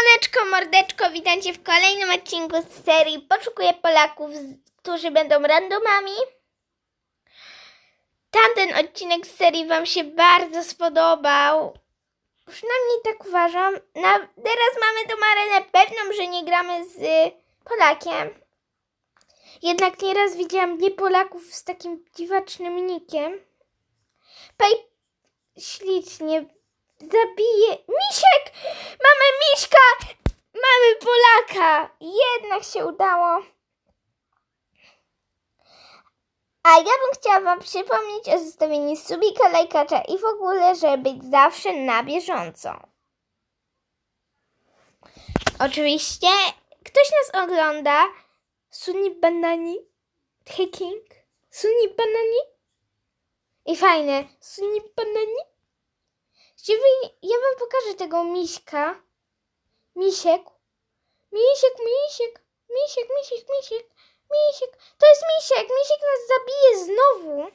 Siemaneczko, mordeczko, witajcie w kolejnym odcinku z serii Poszukuję Polaków, którzy będą randomami. Tamten odcinek z serii Wam się bardzo spodobał. Przynajmniej tak uważam. Na, teraz mamy tą arenę pewną, że nie gramy z Polakiem. Jednak nieraz widziałam nie Polaków z takim dziwacznym nikiem. Pej ślicznie zabije. Misiek! Mamy Miśka! Mamy Polaka! Jednak się udało. A ja bym chciała Wam przypomnieć o zostawieniu subika, lajkacza i w ogóle, żeby być zawsze na bieżąco. Oczywiście ktoś nas ogląda. Suni Banani. Hacking. Suni Banani. I fajne. Suni Banani. Wy... Ja wam pokażę tego miśka. Misiek. Misiek, misiek. Misiek, misiek, misiek. Misiek. To jest misiek. Misiek nas zabije znowu.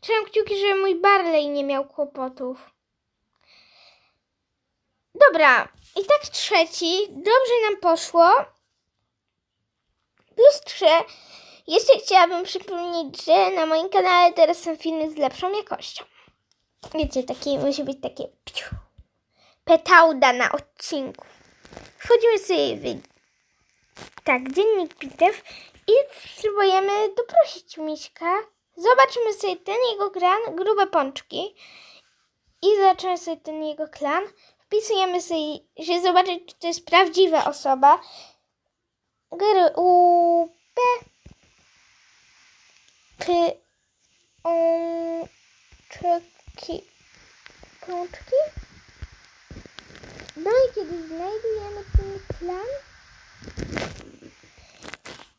Trzymam kciuki, żeby mój Barley nie miał kłopotów. Dobra. I tak trzeci. Dobrze nam poszło. Plus trzy. Jeszcze chciałabym przypomnieć, że na moim kanale teraz są filmy z lepszą jakością. Wiecie, takie musi być takie piu, petauda na odcinku. Wchodzimy sobie w tak, dziennik bitew i spróbujemy doprosić Miśka. Zobaczymy sobie ten jego klan, grube pączki. I zobaczymy sobie ten jego klan. Wpisujemy sobie, żeby zobaczyć, czy to jest prawdziwa osoba. Gry U P O Czeki Pączki. No i kiedy znajdujemy ten klan,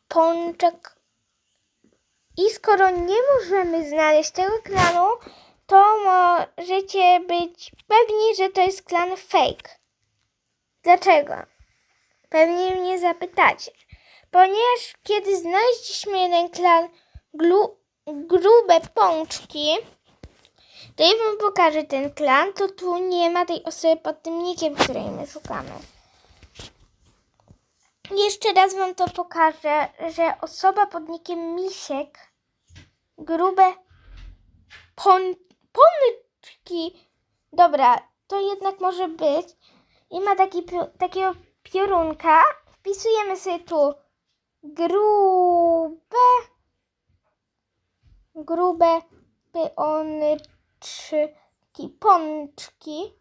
pączek. I skoro nie możemy znaleźć tego klanu, to możecie być pewni, że to jest klan fake. Dlaczego? Pewnie mnie zapytacie. Ponieważ kiedy znaleźliśmy jeden klan glu, grube pączki, to ja wam pokażę ten klan, to tu nie ma tej osoby pod tym nikiem, której my szukamy. Jeszcze raz wam to pokażę, że osoba pod nikiem Misiek, grube pon, pączki, dobra, to jednak może być. I ma taki, takiego piorunka, wpisujemy sobie tu grube grube pączki, pączki.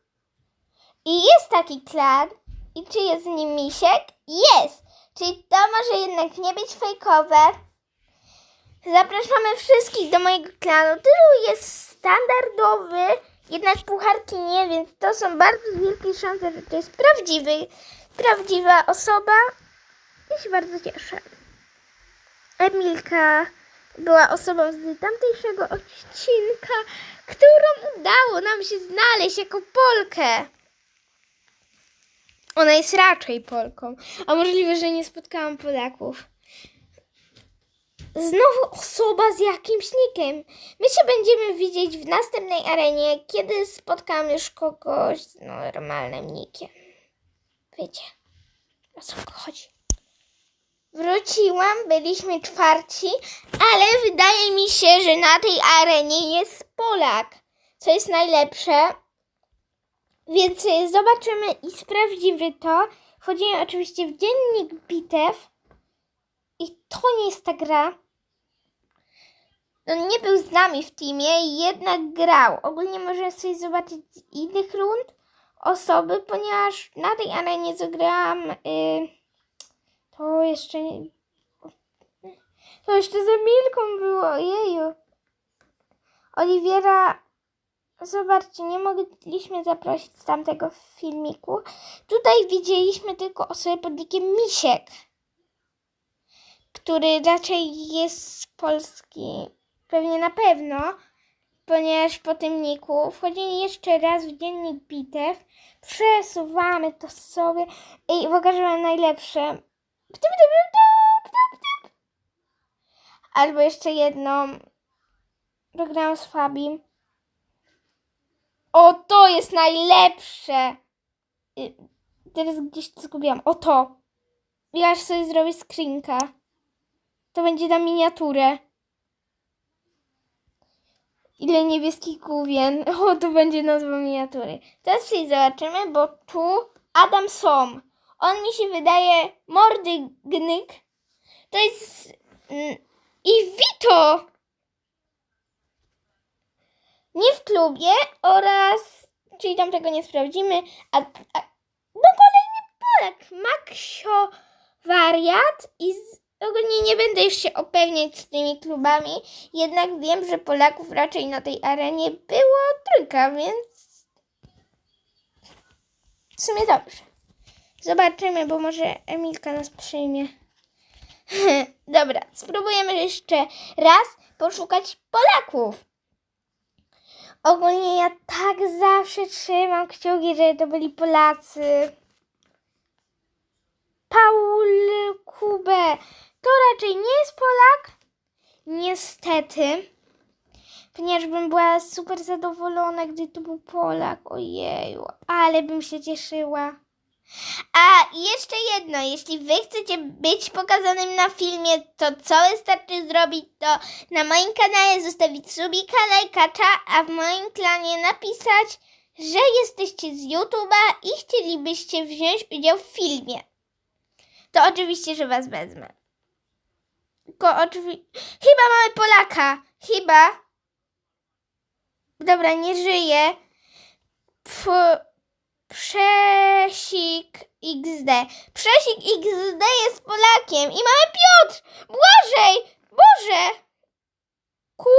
I jest taki klan. I czy jest z nim misiek? Jest! Czyli to może jednak nie być fejkowe. Zapraszamy wszystkich do mojego klanu. Tytuł jest standardowy, jednak pucharki nie, więc to są bardzo wielkie szanse, że to jest prawdziwy, prawdziwa osoba. Ja się bardzo cieszę. Emilka była osobą z tamtejszego odcinka, którą udało nam się znaleźć jako Polkę. Ona jest raczej Polką, a możliwe, że nie spotkałam Polaków. Znowu osoba z jakimś nikiem. My się będziemy widzieć w następnej arenie, kiedy spotkam już kogoś z normalnym nikiem. Wiecie, o co chodzi. Wróciłam, byliśmy czwarci, ale wydaje mi się, że na tej arenie jest Polak, co jest najlepsze. Więc zobaczymy i sprawdzimy to. Wchodzimy oczywiście w dziennik bitew. I to nie jest ta gra. No nie był z nami w teamie, jednak grał. Ogólnie możemy sobie zobaczyć z innych rund osoby, ponieważ na tej arenie zagrałam... Y, to jeszcze nie... To jeszcze za Milką było, jeju. Oliwiera, zobaczcie, nie mogliśmy zaprosić z tamtego filmiku. Tutaj widzieliśmy tylko osobę pod nickiem Misiek, który raczej jest z Polski, pewnie na pewno, ponieważ po tym niku wchodzimy jeszcze raz w dziennik bitew, przesuwamy to sobie i pokażę najlepsze. Albo jeszcze jedną. Program z Fabim. O, to jest najlepsze! Y, Teraz gdzieś to zgubiłam. O to! Ja aż sobie zrobię screenka. To będzie na miniaturę. Ile niebieskich główien. O, to będzie nazwa miniatury. Teraz sobie zobaczymy, bo tu Adam Som. On mi się wydaje mordygnyk. To jest... mm, I Vito! Nie w klubie oraz... Czyli tam tego nie sprawdzimy. A, a no kolejny Polak. Maksio Wariat i z, ogólnie nie będę już się upewniać z tymi klubami. Jednak wiem, że Polaków raczej na tej arenie było trójka, więc w sumie dobrze. Zobaczymy, bo może Emilka nas przyjmie. Dobra, spróbujemy jeszcze raz poszukać Polaków. Ogólnie ja tak zawsze trzymam kciuki, że to byli Polacy. Paul Kubę. To raczej nie jest Polak. Niestety. Ponieważ bym była super zadowolona, gdy to był Polak. Ojeju, ale bym się cieszyła. A jeszcze jedno, jeśli wy chcecie być pokazanym na filmie, to co wystarczy zrobić, to na moim kanale zostawić subika, lajkacza, a w moim klanie napisać, że jesteście z YouTube'a i chcielibyście wziąć udział w filmie. To oczywiście, że was wezmę. Tylko oczywiście... Chyba mamy Polaka. Chyba. Dobra, nie żyje. Pf, Przesik XD. Przesik XD jest Polakiem i mamy Piotr! Błażej! Boże! Ku...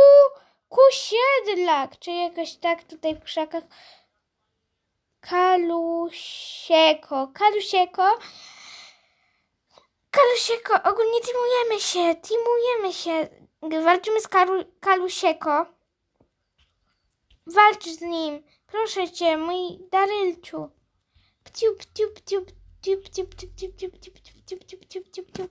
Kusiedlak, czy jakoś tak tutaj w krzakach. Kalusieko. Kalusieko. Kalusieko, ogólnie teamujemy się, teamujemy się. Walczymy z Kalu, Kalusieko. Walcz z nim. Proszę cię, mój Darylciu. Pciu, pciu, pciu, pciu, pciu, pciu, pciu, pciu, pciu, pciu, pciu, pciu, pciu, pciu, pciu.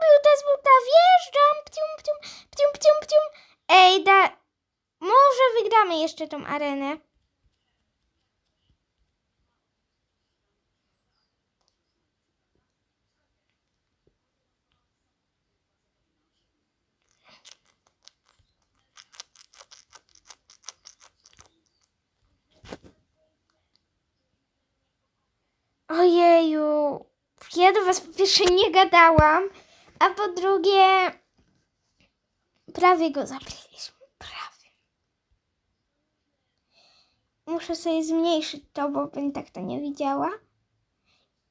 Buta z buta, wjeżdżam. Pcium, pcium, pcium, pcium, pcium. Ej, da... Może wygramy jeszcze tą arenę. Ojeju, ja do was po pierwsze nie gadałam, a po drugie prawie go zabiliśmy, prawie. Muszę sobie zmniejszyć to, bo bym tak to nie widziała.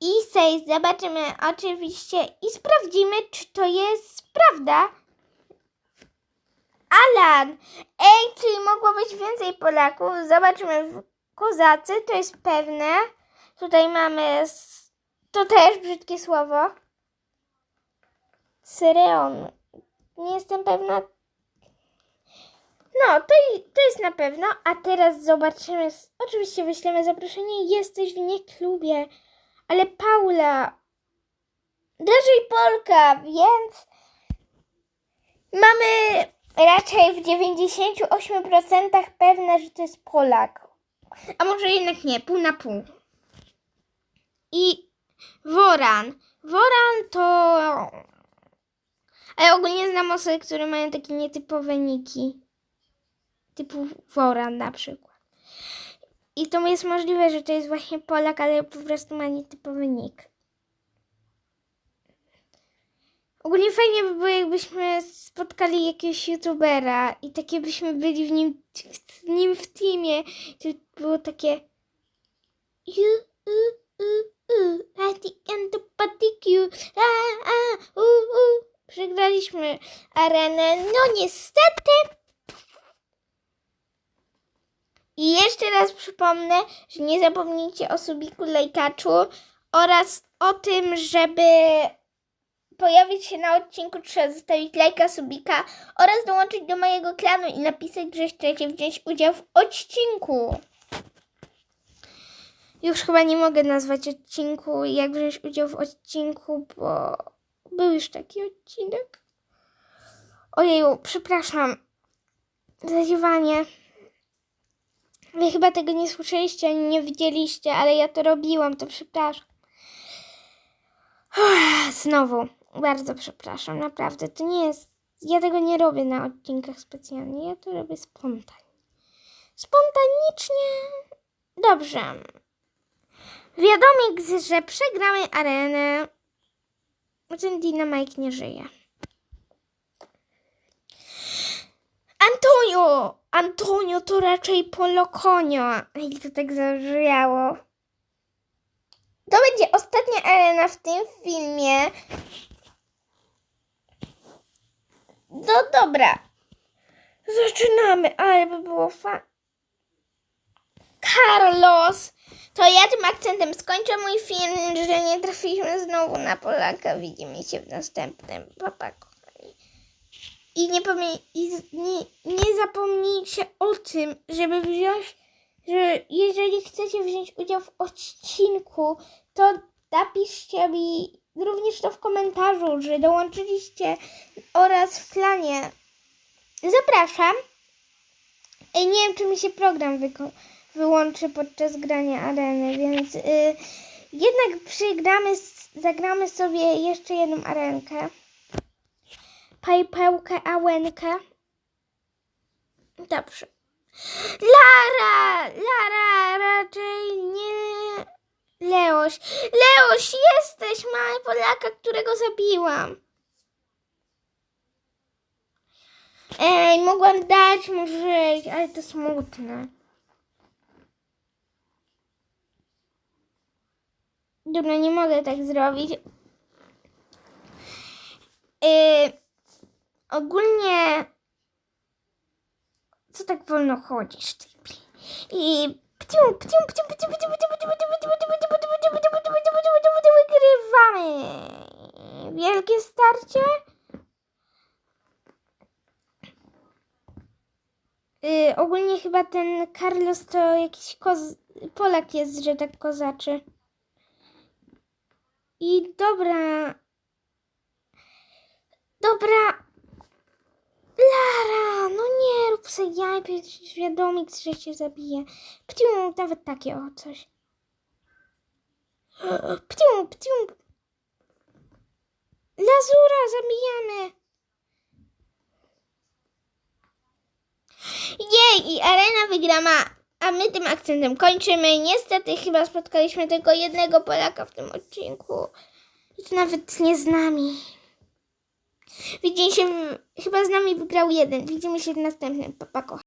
I sobie zobaczymy oczywiście i sprawdzimy, czy to jest prawda. Alan! Ej, czyli mogło być więcej Polaków. Zobaczymy w Kozacy, to jest pewne. Tutaj mamy. To też brzydkie słowo. Syreon. Nie jestem pewna. No, to, i- to jest na pewno. A teraz zobaczymy. Oczywiście wyślemy zaproszenie. Jesteś w nie klubie. Ale Paula. Raczej Polka, więc. Mamy raczej w 98% pewne, że to jest Polak. A może jednak nie, pół na pół. I Woran. Woran to. Ale ogólnie znam osoby, które mają takie nietypowe niki. Typu Woran na przykład. I to jest możliwe, że to jest właśnie Polak, ale po prostu ma nietypowy nick. Ogólnie fajnie by było, jakbyśmy spotkali jakiegoś youtubera i takie byśmy byli w nim, w nim w teamie. To było takie. U. A, a, u, u. Przegraliśmy arenę. No niestety. I jeszcze raz przypomnę, że nie zapomnijcie o subiku lajkaczu oraz o tym, żeby pojawić się na odcinku, trzeba zostawić lajka, subika oraz dołączyć do mojego klanu i napisać, że chcecie wziąć udział w odcinku. Już chyba nie mogę nazwać odcinku, jak wziąć udział w odcinku, bo był już taki odcinek. Ojeju, przepraszam. Zadziewanie. Wy chyba tego nie słyszeliście ani nie widzieliście, ale ja to robiłam, to przepraszam. Znowu, bardzo przepraszam, naprawdę. To nie jest. Ja tego nie robię na odcinkach specjalnie, ja to robię spontanicznie. Spontanicznie. Dobrze. Wiadomik, że przegramy arenę. Ten Dynamite nie żyje. Antonio! Antonio to raczej polokonio. I to tak zabrzmiało. To będzie ostatnia arena w tym filmie. No dobra. Zaczynamy, ale by było fa... Carlos! To ja tym akcentem skończę mój film, że nie trafiliśmy znowu na Polaka. Widzimy się w następnym. Papa, kochani. I nie, i nie, nie zapomnijcie o tym, żeby wziąć, że jeżeli chcecie wziąć udział w odcinku, to napiszcie mi również to w komentarzu, że dołączyliście oraz w planie. Zapraszam. Nie wiem, czy mi się program wyko- wyłączy podczas grania areny, więc y, jednak przygramy, zagramy sobie jeszcze jedną arenkę. Pajpełkę, ałenkę. Dobrze. Lara! Lara, raczej nie... Leoś. Leoś, jesteś! Mamy Polaka, którego zabiłam. Ej, mogłam dać mu żyć, ale to smutne. Dobra, nie mogę tak zrobić. Yy, ogólnie... Co tak wolno chodzisz, ty? I... pciu, pciu, pciu, pciu, pciu, pciu, pciu, pciu, pciu, Wygrywamy! Wielkie starcie? Yy, ogólnie chyba ten Carlos to jakiś koz... Polak jest, że tak kozaczy. I dobra. Dobra. Lara, no nie rób se jaj, przecież wiadomik, że cię zabije. Pciu, nawet takie o coś. Pciu, pciu. Lazura, zabijamy. Jej, i arena wygrana, a my tym akcentem kończymy. Niestety chyba spotkaliśmy tylko jednego Polaka w tym odcinku. I to nawet nie z nami. Widzimy się, chyba z nami wygrał jeden. Widzimy się w następnym. Papa, kochani.